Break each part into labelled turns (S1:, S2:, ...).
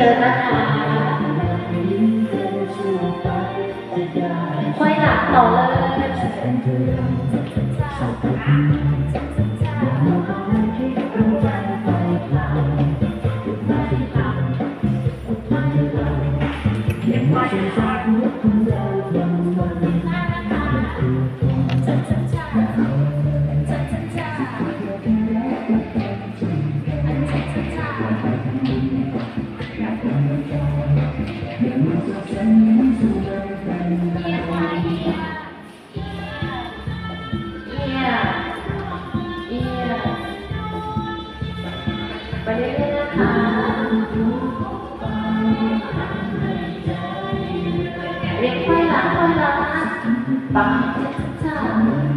S1: พี่พีเชิญนะคะค่อยหลังต่อเลย Bye.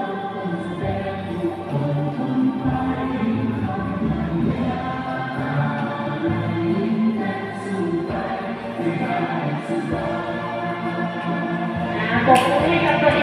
S1: ああここにいたとき。